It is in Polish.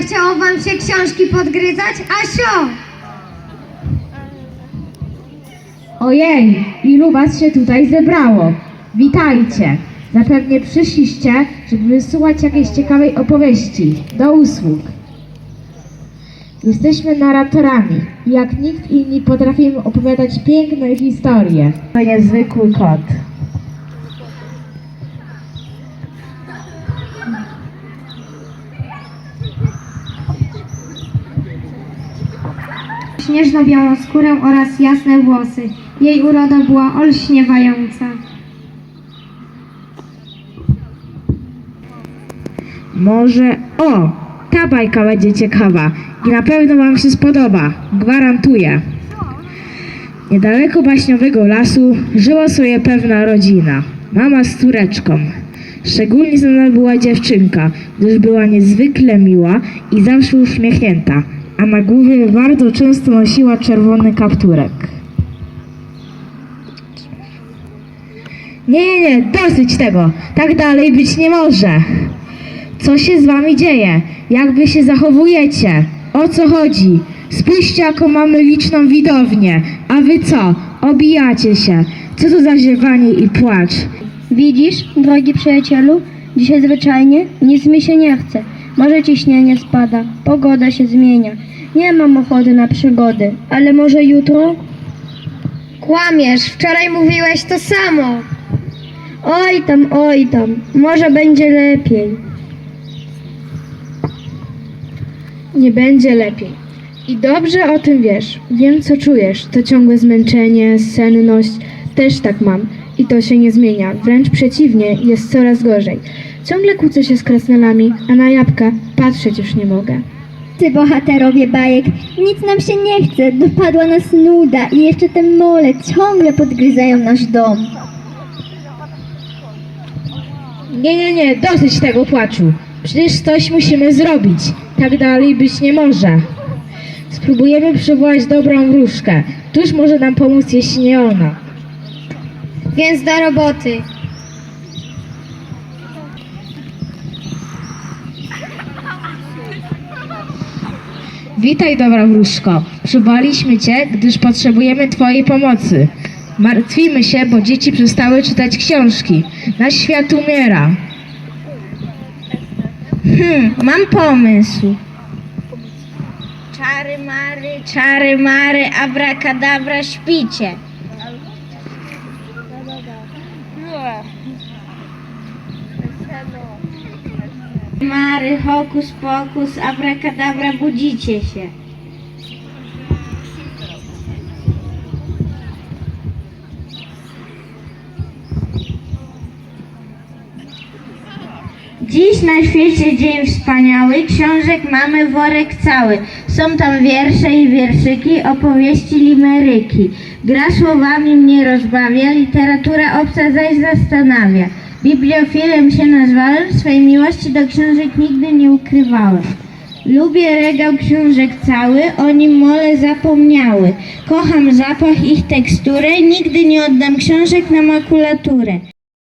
Zachciało wam się książki podgryzać? Asio! Ojej, ilu was się tutaj zebrało? Witajcie. Zapewnie przyszliście, żeby wysłuchać jakiejś ciekawej opowieści. Do usług. Jesteśmy narratorami i jak nikt inni potrafimy opowiadać piękne historie. To niezwykły kot. Śnieżno-białą skórę oraz jasne włosy. Jej uroda była olśniewająca. Może... O! Ta bajka będzie ciekawa i na pewno wam się spodoba. Gwarantuję. Niedaleko baśniowego lasu żyła sobie pewna rodzina. Mama z córeczką. Szczególnie znana była dziewczynka, gdyż była niezwykle miła i zawsze uśmiechnięta, a na głowie bardzo często nosiła czerwony kapturek. Nie, nie, nie, dosyć tego. Tak dalej być nie może. Co się z wami dzieje? Jak wy się zachowujecie? O co chodzi? Spójrzcie, jaką mamy liczną widownię. A wy co? Obijacie się. Co to za ziewanie i płacz? Widzisz, drogi przyjacielu, dzisiaj zwyczajnie nic mi się nie chce. Może ciśnienie spada, pogoda się zmienia. Nie mam ochoty na przygody, ale może jutro? Kłamiesz, wczoraj mówiłeś to samo. Oj tam, oj tam, może będzie lepiej. Nie będzie lepiej. I dobrze o tym wiesz. Wiem, co czujesz. To ciągłe zmęczenie, senność. Też tak mam. I to się nie zmienia. Wręcz przeciwnie, jest coraz gorzej. Ciągle kłócę się z krasnolami, a na jabłka patrzeć już nie mogę. Ty bohaterowie bajek, nic nam się nie chce, dopadła nas nuda i jeszcze te mole ciągle podgryzają nasz dom. Nie, nie, nie, dosyć tego płaczu. Przecież coś musimy zrobić. Tak dalej być nie może. Spróbujemy przywołać dobrą wróżkę. Któż może nam pomóc, jeśli nie ona? Więc do roboty. Witaj, dobra wróżko. Przywołaliśmy cię, gdyż potrzebujemy twojej pomocy. Martwimy się, bo dzieci przestały czytać książki. Nasz świat umiera. Hmm, mam pomysł. Czary mary, czary mary, abracadabra, śpicie. Mary, hokus pokus, abracadabra, budzicie się. Dziś na świecie dzień wspaniały, książek mamy worek cały. Są tam wiersze i wierszyki, opowieści, limeryki. Gra słowami mnie rozbawia, literatura obca zaś zastanawia. Bibliofilem się nazwałem, swej miłości do książek nigdy nie ukrywałem. Lubię regał książek cały, o nim mole zapomniały. Kocham zapach ich teksturę, nigdy nie oddam książek na makulaturę.